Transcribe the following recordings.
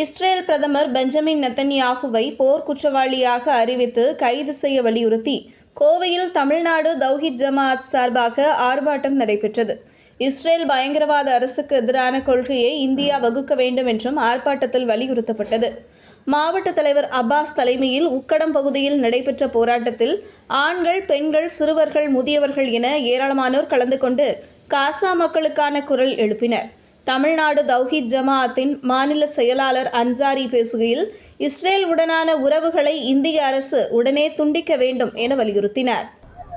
Israel பிரதமர் Benjamin நெத்தன்யாகுவை போர் குற்றவாளியாக அறிவித்து கைது செய்ய வலியுறுத்தி கோவையில் தமிழ்நாடு தௌஹித் ஜமாஅத் சார்பாக ஆர்ப்பாட்டம் நடைபெற்றது. இஸ்ரேல் பயங்கரவாத அரசுக்கு எதிரான கொள்கையை இந்தியா வகுக்க வேண்டும் என்றும் ஆர்ப்பாட்டத்தில் வலியுறுத்தப்பட்டது. மாவட்ட தலைவர் அப்பாஸ் தலைமையில் உக்கடம் பகுதியில் நடைபெற்ற போராட்டத்தில் ஆண்கள் பெண்கள் சிறுவர்கள் முதியவர்கள் என ஏராளமானோர் கலந்து கொண்டு காசா மக்களுக்கான குரல் எழுப்பினர். தமிழ்நாடு தௌஹித் ஜமாஅத்தின் மாநில செயலாளர் அன்சாரி பேசுகையில் இஸ்ரேல் உடனான உறவுகளை இந்திய அரசு உடனே துண்டிக்க வேண்டும் என வலியுறுத்தினார்.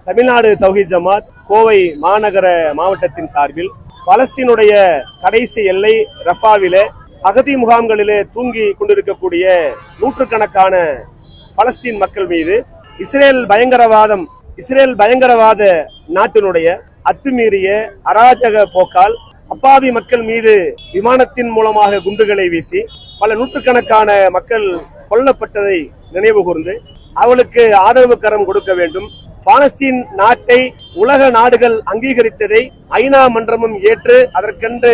தமிழ்நாடு தௌஹித் ஜமாத் கோவை மாநகர மாவட்டத்தின் சார்பில் பலஸ்தீனுடைய கடைசி எல்லை ரஃபாவிலே அகதி முகாம்களிலே தூங்கி கொண்டிருக்கக்கூடிய நூற்றுக்கணக்கான பலஸ்தீன் மக்கள் மீது இஸ்ரேல் பயங்கரவாதம் இஸ்ரேல் பயங்கரவாத நாட்டினுடைய அத்துமீறிய அராஜக போக்கால் அப்பாவி மக்கள் மீது விமானத்தின் மூலமாக குண்டுகளை வீசி பல நூற்றுக்கணக்கான மக்கள் கொல்லப்பட்டதை நினைவு கூர்ந்து அவளுக்கு ஆதரவு கரம் கொடுக்க வேண்டும். பாலஸ்தீன் நாட்டை உலக நாடுகள் அங்கீகரித்ததை ஐநா மன்றமும் ஏற்று அதற்கென்று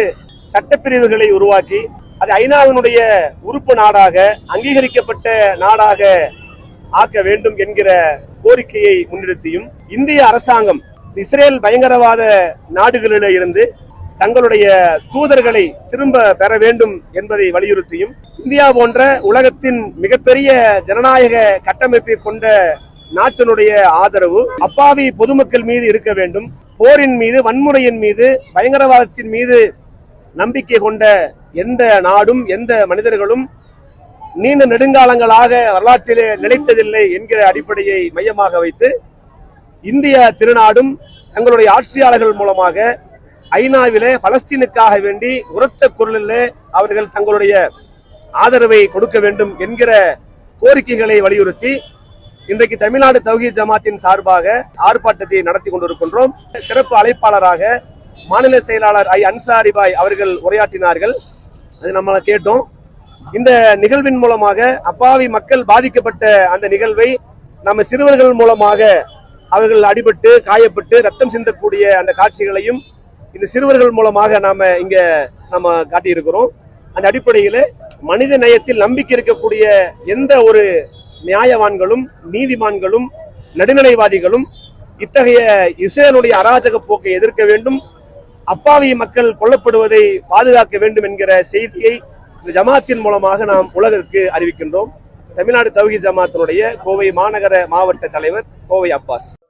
சட்டப்பிரிவுகளை உருவாக்கி அது ஐநாவினுடைய உறுப்பு நாடாக அங்கீகரிக்கப்பட்ட நாடாக ஆக்க வேண்டும் என்கிற கோரிக்கையை முன்னிறுத்தியும் இந்திய அரசாங்கம் இஸ்ரேல் பயங்கரவாத நாடுகளிலே இருந்து தங்களுடைய தூதர்களை திரும்ப பெற வேண்டும் என்பதை வலியுறுத்தியும் இந்தியா போன்ற உலகத்தின் மிகப்பெரிய ஜனநாயக கட்டமைப்பை கொண்ட நாட்டினுடைய ஆதரவு அப்பாவி பொதுமக்கள் மீது இருக்க வேண்டும். போரின் மீது வன்முறையின் மீது பயங்கரவாதத்தின் மீது நம்பிக்கை கொண்ட எந்த நாடும் எந்த மனிதர்களும் நீண்ட நெடுங்காலங்களாக வரலாற்றிலே நிலைத்ததில்லை என்கிற அடிப்படையை மையமாக வைத்து இந்திய திருநாடும் தங்களுடைய ஆட்சியாளர்கள் மூலமாக ஐநாவிலே பலஸ்தீனுக்காக வேண்டி உரத்த குரலிலே அவர்கள் தங்களுடைய ஆதரவை கொடுக்க வேண்டும் என்கிற கோரிக்கைகளை வலியுறுத்தி இன்றைக்கு தமிழ்நாடு தௌஹி ஜமாத்தின் சார்பாக ஆர்ப்பாட்டத்தை நடத்தி கொண்டிருக்கின்றோம். சிறப்பு அழைப்பாளராக மாநில செயலாளர் ஐ. அன்சாரி பாய் அவர்கள் உரையாற்றினார்கள். அது நம்ம கேட்டோம். இந்த நிகழ்வின் மூலமாக அப்பாவி மக்கள் பாதிக்கப்பட்ட அந்த நிகழ்வை நம்ம சிறுவர்கள் மூலமாக அவர்கள் அடிபட்டு காயப்பட்டு ரத்தம் சிந்தக்கூடிய அந்த காட்சிகளையும் இந்த சிறுவர்கள் மூலமாக நாம இங்க நம்ம காட்டியிருக்கிறோம். அந்த அடிப்படையில் மனித நேயத்தில் நம்பிக்கை இருக்கக்கூடிய எந்த ஒரு நியாயவான்களும் நீதிமான்களும் நடுநிலைவாதிகளும் இத்தகைய இஸ்ரேலுடைய அராஜக போக்கை எதிர்க்க வேண்டும் அப்பாவி மக்கள் கொல்லப்படுவதை பாதுகாக்க வேண்டும் என்கிற செய்தியை இந்த ஜமாத்தின் மூலமாக நாம் உலகிற்கு அறிவிக்கின்றோம். தமிழ்நாடு தௌஹி ஜமாத்தினுடைய கோவை மாநகர மாவட்ட தலைவர் கோவை அப்பாஸ்.